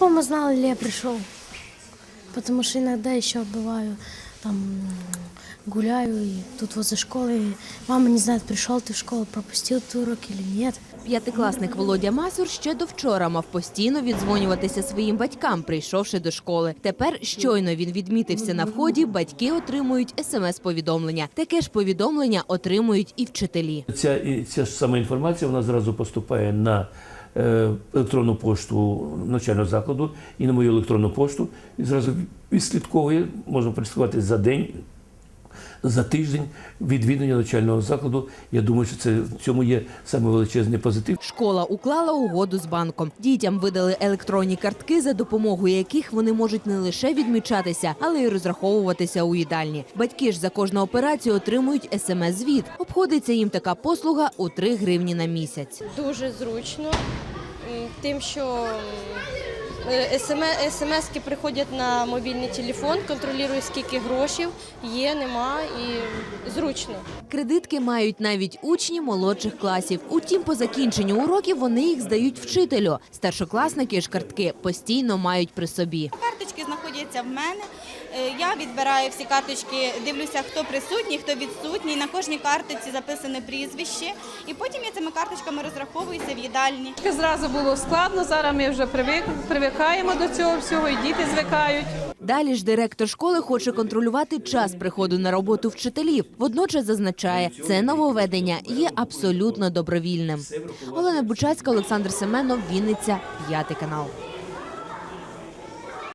Мама знала, ли я пришел. Потому что иногда еще бываю, там м, гуляю, и тут возле школы. и мама не знает, пришел ты в школу, пропустил ты урок или нет. П'ятикласник Володя Масюр ще до вчора мав постійно віддзвонюватися своїм батькам, прийшовши до школи. Тепер щойно він відмітився на вході. Батьки отримують смс-повідомлення. Таке ж повідомлення отримують і вчителі. Ця, і ця ж сама інформація вона зразу поступає на е, електронну пошту навчального закладу і на мою електронну пошту. І зразу відслідковує, можна працювати за день, за тиждень відвідування навчального закладу. Я думаю, що це в цьому є саме величезний позитив. Школа уклала угоду з банком. Дітям видали електронні картки, за допомогою яких вони можуть не лише відмічатися, але й розраховуватися у їдальні. Батьки ж за кожну операцію отримують смс-звіт. Обходиться їм така послуга у 3 гривні на місяць. Дуже зручно, тим, що смс-ки приходять на мобільний телефон, контролюю, скільки грошей є, нема і зручно. Кредитки мають навіть учні молодших класів. Утім, по закінченню уроків вони їх здають вчителю. Старшокласники ж картки постійно мають при собі. Карточки знаходяться в мене. Е, Я відбираю всі карточки, дивлюся, хто присутній, хто відсутній. На кожній карточці записане прізвище. І потім я цими карточками розраховуюся в їдальні. Зразу було складно, зараз ми вже привик, привикаємо до цього всього, і діти звикають. Далі ж директор школи хоче контролювати час приходу на роботу вчителів. Водночас зазначає, це нововведення є абсолютно добровільним. Олена Бучацька, Олександр Семенов, Вінниця, п'ятий канал.